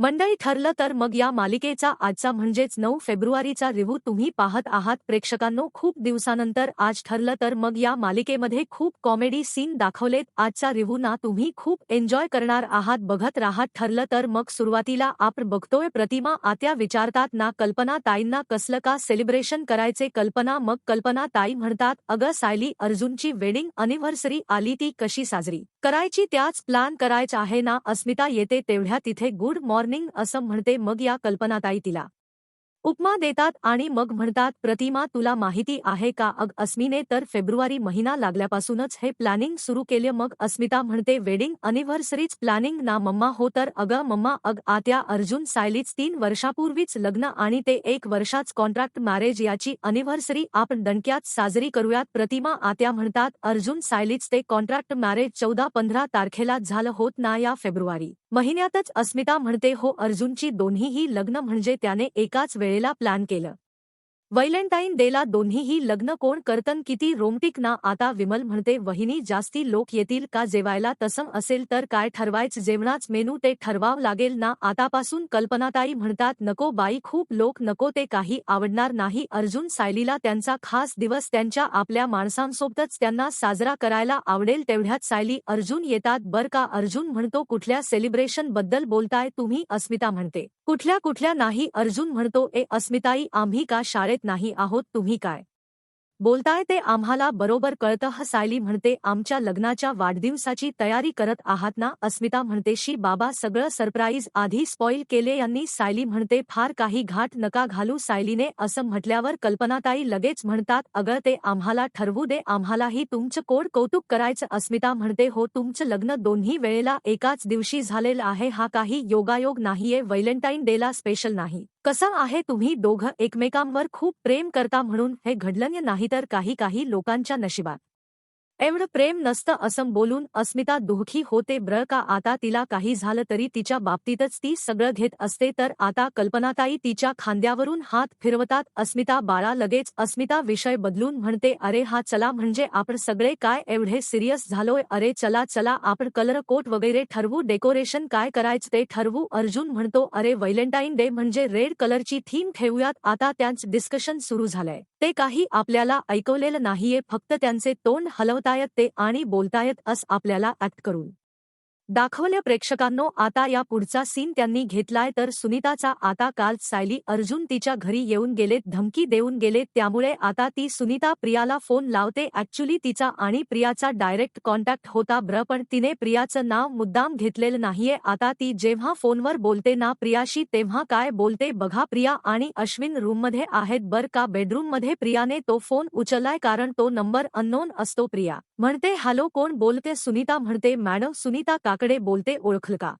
मंडळी ठरलं तर मग या मालिकेचा आजचा म्हणजेच नऊ फेब्रुवारीचा रिव्ह्यू तुम्ही पाहत आहात. प्रेक्षकांनो खूप दिवसानंतर आज ठरलं तर मग या मालिकेमध्ये खूप कॉमेडी सीन दाखवलेत. आजचा रिव्ह्यू ना तुम्ही खूप एन्जॉय करणार आहात. बघत राहत ठरलं तर मग सुरुवातीला आपण बघतोय प्रतिमा. आत्या विचारतात ना कल्पना ताईंना कसलं का सेलिब्रेशन करायचे कल्पना? मग कल्पना ताई म्हणतात अगं सायली अर्जुनची वेडिंग अनिव्हर्सरी आली ती कशी साजरी? करायची त्याच प्लॅन करायचा आहे ना? अस्मिता येते तेवढ्या तिथे गुड मॉर्निंग असं म्हणते मग या कल्पनाताई तिला. उपमा देतात आणि मग म्हणतात प्रतिमा तुला माहिती आहे का? अग अस्मीने तर फेब्रुवारी महिना लागल्यापासूनच हे प्लॅनिंग सुरू केले. मग अस्मिता म्हणते वेडिंग अनिव्हर्सरीज प्लॅनिंग ना मम्मा हो तर अग मम्मा अग आत्या अर्जुन सायलीच तीन वर्षापूर्वीच लग्न आणि ते एक वर्षाच कॉन्ट्रॅक्ट मॅरेज याची अनिव्हर्सरी आपण दणक्यात साजरी करूयात. प्रतिमा आत्या म्हणतात अर्जुन सायलीच ते कॉन्ट्रॅक्ट मॅरेज चौदा पंधरा तारखेला झालं होत ना या फेब्रुवारी. महिन्यातच अस्मिता म्हणते हो अर्जुनची दोन्हीही लग्न म्हणजे त्याने एकाच वेळेला प्लॅन केलं. व्हॅलेंटाईन डेला दोन्हीही लग्न कोण करतन किती रोमटिक ना आता विमल म्हणते वहिनी जास्ती लोक येतील का जेवायला? तसं असेल तर काय ठरवायच? जेवणाच मेनू ते ठरवावं लागेल ना? आतापासून कल्पनाताई म्हणतात नको बाई खूप लोक नको ते काही आवडणार नाही. अर्जुन सायलीला त्यांचा खास दिवस त्यांच्या आपल्या माणसांसोबतच त्यांना साजरा करायला आवडेल तेवढ्यात सायली अर्जुन येतात बर का? अर्जुन म्हणतो कुठल्या सेलिब्रेशनबद्दल बोलताय? तुम्ही? अस्मिता म्हणते. कुठल्या कुठल्या नाही अर्जुन म्हणतो ए अस्मिताई आम्ही का शाळेत नाही आहोत तुम्ही काय? बोलताय ते आम्हाला बरोबर कळतं ह सायली म्हणते आमच्या लग्नाच्या वाढदिवसाची तयारी करत आहात ना अस्मिता म्हणते शी बाबा सगळं सरप्राईज आधी स्पॉईल केले यांनी सायली म्हणते फार काही घाट नका घालू सायलीने असं म्हटल्यावर कल्पनाताई लगेच म्हणतात अगं ते आम्हाला ठरवू दे आम्हालाही तुमचं कोड कौतुक करायचं अस्मिता म्हणते हो तुमचं लग्न दोन्ही वेळेला एकाच दिवशी झालेलं आहे हा काही योगायोग नाहीये व्हॅलेंटाईन डेला स्पेशल नाही. कसं आहे तुम्ही दोघं एकमेकांवर खूप प्रेम करता म्हणून हे घडलं नाहीतर काही काही लोकांच्या नशिबात. एवढं प्रेम नसतं असं बोलून अस्मिता दुःखी होते ब्र का आता तिला काही झालं तरी तिच्या बाबतीतच ती सगळं घेत असते तर आता कल्पनाताई तिच्या खांद्यावरून हात फिरवतात. अस्मिता बाळा लगेच अस्मिता विषय बदलून म्हणते अरे हा चला म्हणजे आपण सगळे काय एवढे सिरियस झालोय? अरे चला चला आपण कलर कोट वगैरे ठरवू? डेकोरेशन काय करायचं ते ठरवू? अर्जुन म्हणतो अरे व्हॅलेंटाईन डे म्हणजे रेड कलरची थीम ठेवूयात. आता त्यांच डिस्कशन सुरू झालंय. ते काही आपल्याला ऐकवलेलं नाहीये. फक्त त्यांचे तोंड हलवतायत ते आणि बोलतायत अस आपल्याला ऍक्ट करून. दाखवल्या प्रेक्षकांनो आता या पुढचा सीन त्यांनी घेतलाय तर सुनीताचा आता काल सायली अर्जुन तिच्या घरी येऊन गेलेत धमकी देऊन गेलेत त्यामुळे आता ती सुनीता प्रियाला फोन लावते. ऍक्च्युली तिचा आणि प्रियाचा डायरेक्ट कॉन्टॅक्ट होता ब्र पण तिने प्रियाचं नाव मुद्दाम घेतलेलं नाहीये. आता ती जेव्हा फोनवर बोलते ना प्रियाशी तेव्हा काय बोलते? बघा प्रिया आणि अश्विन रूममध्ये आहेत बर का? बेडरूममध्ये प्रियाने तो फोन उचललाय कारण तो नंबर अननोन असतो प्रिया. म्हणते हॅलो कोण बोलते? सुनीता म्हणते मॅडम सुनीता का काकडे बोलते ओळखल का?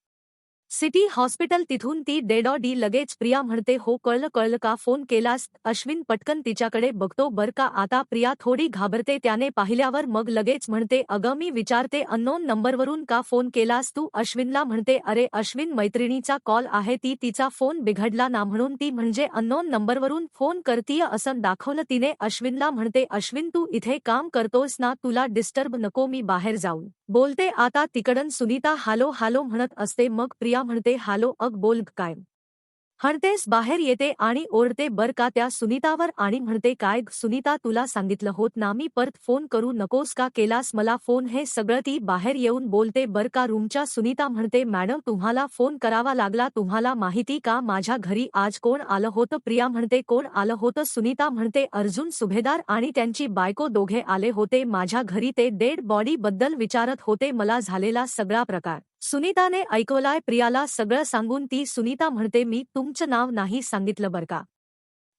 सिटी हॉस्पिटल तिथून ती डेडॉडी लगेच प्रिया म्हणते हो कळलं कळलं का? फोन केलास? अश्विन पटकन तिच्याकडे बघतो बर का? आता प्रिया थोडी घाबरते त्याने पाहिल्यावर मग लगेच म्हणते अगं मी विचारते अननोन नंबरवरून का फोन केलास तू? अश्विनला म्हणते अरे अश्विन मैत्रिणीचा कॉल आहे ती तिचा फोन बिघडला ना म्हणून ती म्हणजे अननोन नंबरवरून फोन करतीय असं दाखवलं तिने. अश्विनला म्हणते अश्विन तू इथे काम करतोस ना तुला डिस्टर्ब नको मी बाहेर जाऊन. बोलते आता तिकडन सुनीता हालो हालो म्हणत असते मग प्रिया म्हणते हालो अग बोल काय? हणतेस बाहेर येते आणि ओरडते बर का त्या सुनीतावर आणि म्हणते काय सुनीता तुला सांगितलं होत ना मी परत फोन करू नकोस का केलास मला फोन? हे सगळं ती बाहेर येऊन बोलते बर का रूमच्या सुनीता म्हणते मॅडम तुम्हाला फोन करावा लागला तुम्हाला माहिती का माझ्या घरी आज कोण आलं होतं? प्रिया म्हणते कोण आलं होतं? सुनीता म्हणते अर्जुन सुभेदार आणि त्यांची बायको दोघे आले होते माझ्या घरी ते डेड बॉडी बद्दल विचारत होते मला झालेला सगळा प्रकार सुनीताने ऐकवलाय प्रियाला सगळं सांगून ती सुनीता म्हणते मी तुमचं नाव नाही सांगितलं बरं का?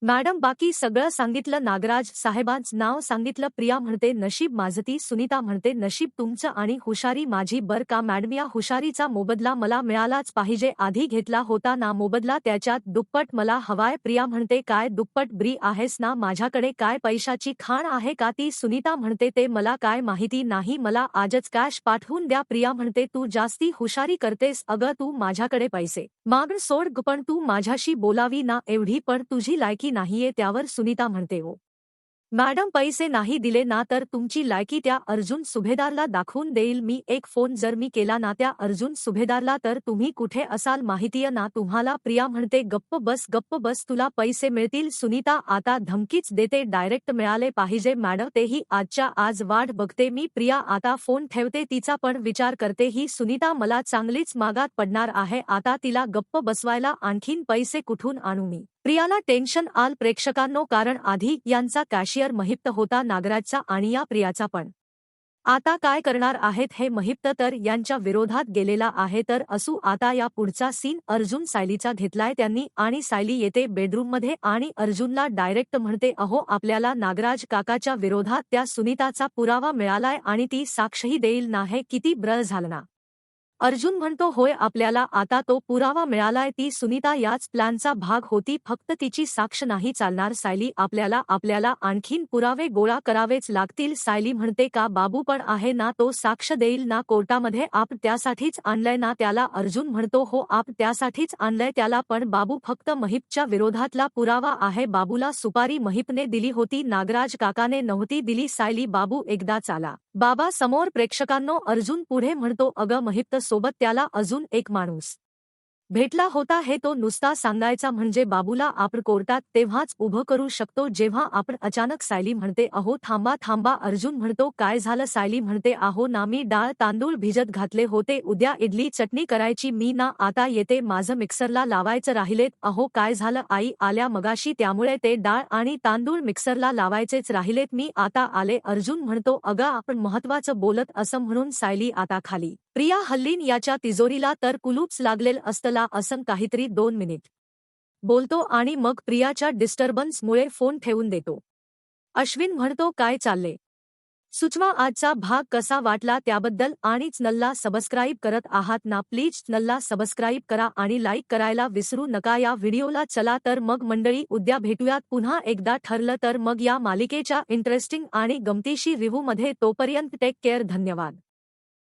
मॅडम बाकी सगळं सांगितलं. नागराज साहेबांच नाव सांगितलं. प्रिया म्हणते नशीब माझं ती सुनीता म्हणते नशीब तुमचं आणि हुशारी माझी. बर का मॅडम या हुशारीचा मोबदला मला मिळालाच पाहिजे. आधी घेतला होता ना मोबदला त्याच्यात दुप्पट मला हवाय. प्रिया म्हणते काय दुप्पट ब्री आहेस ना? माझ्याकडे काय पैशाची खाण आहे का? ती सुनीता म्हणते ते मला काय माहिती नाही. मला आजच कॅश पाठवून द्या. प्रिया म्हणते तू जास्ती हुशारी करतेस. अगं तू माझ्याकडे पैसे माग सोड. पण तू माझ्याशी बोलावी ना एवढी. पण तुझी लायकी नाहीये त्यावर सुनीता म्हणते हो. मॅडम पैसे नाही दिले ना तर तुमची लायकी त्या अर्जुन सुभेदारला दाखवून देईल. मी एक फोन जर मी केला ना त्या अर्जुन सुभेदारला तर तुम्ही कुठे असाल माहितीय ना तुम्हाला. प्रिया म्हणते गप्प बस गप्प बस तुला पैसे मिळतील. सुनीता आता धमकीच देते डायरेक्ट मिळाले पाहिजे मॅडम. तेही आजच्या आज वाढ बघते मी. प्रिया आता फोन ठेवते तिचा पण विचार करते. ही सुनीता मला चांगलीच मागात पडणार आहे. आता तिला गप्प बसवायला आणखीन पैसे कुठून आणू मी? प्रियाला टेन्शन आल प्रेक्षकांनो कारण आधी यांचा कॅशियर महिप्त होता नागराजचा आणि या प्रियाचा पण. आता काय करणार आहेत हे महिप्त तर यांच्या विरोधात गेलेला आहे तर असू आता या पुढचा सीन अर्जुन सायलीचा घेतलाय त्यांनी आणि सायली येते बेडरूममध्ये आणि अर्जुनला डायरेक्ट म्हणते अहो आपल्याला नागराज काकाच्या विरोधात त्या सुनीताचा पुरावा मिळालाय आणि ती साक्षही देईल ना हे किती ब्रळ झालं ना. अर्जुन म्हणतो होय आपल्याला आता तो पुरावा मिळालाय ती सुनीता याच प्लॅनचा भाग होती फक्त तिची साक्ष नाही चालणार सायली आपल्याला आपल्याला आणखीन पुरावे गोळा करावेच लागतील. सायली म्हणते का बाबू पण आहे ना तो साक्ष देईल ना कोर्टामध्ये आप त्यासाठीच आणलंय ना त्याला. अर्जुन म्हणतो हो आप त्यासाठीच आणलंय त्याला पण बाबू फक्त महिपच्या विरोधातला पुरावा आहे बाबूला सुपारी महिपने दिली होती नागराज काकाने नव्हती दिली सायली बाबू एकदाच आला. बाबा समोर प्रेक्षकांनो अर्जुन पुढे म्हणतो अगं महिप्त सोबत त्याला अजून एक माणूस भेटला होता हे तो नुसता सांगायचा म्हणजे बाबूला आपण कोर्टात तेव्हाच उभं करू शकतो जेव्हा आपण अचानक सायली म्हणते अहो थांबा थांबा अर्जुन म्हणतो काय झालं सायली म्हणते आहो ना मी डाळ तांदूळ भिजत घातले होते उद्या इडली चटणी करायची मी ना आता येते माझं मिक्सरला लावायचं राहिलेत अहो काय झालं आई आल्या मगाशी त्यामुळे ते डाळ आणि तांदूळ मिक्सरला लावायचेच राहिलेत मी आता आले अर्जुन म्हणतो अगं आपण महत्वाचं बोलत असं म्हणून सायली आता खाली प्रिया हल्लीन याच्या तिजोरीला तर कुलूप्स लागलेल असतला असं काहीतरी दोन मिनिट. बोलतो आणि मग प्रियाच्या डिस्टर्बन्समुळे फोन ठेवून देतो. अश्विन म्हणतो काय चालले सुचवा आजचा भाग कसा वाटला त्याबद्दल आणि चॅनलला सबस्क्राईब करत आहात ना प्लीज चॅनलला सबस्क्राईब करा आणि लाईक करायला विसरू नका या व्हिडिओला चला तर मग मंडळी उद्या भेटूयात पुन्हा एकदा ठरलं तर मग या मालिकेच्या इंटरेस्टिंग आणि गमतीशी रिव्ह्यूमध्ये तोपर्यंत टेक केअर धन्यवाद.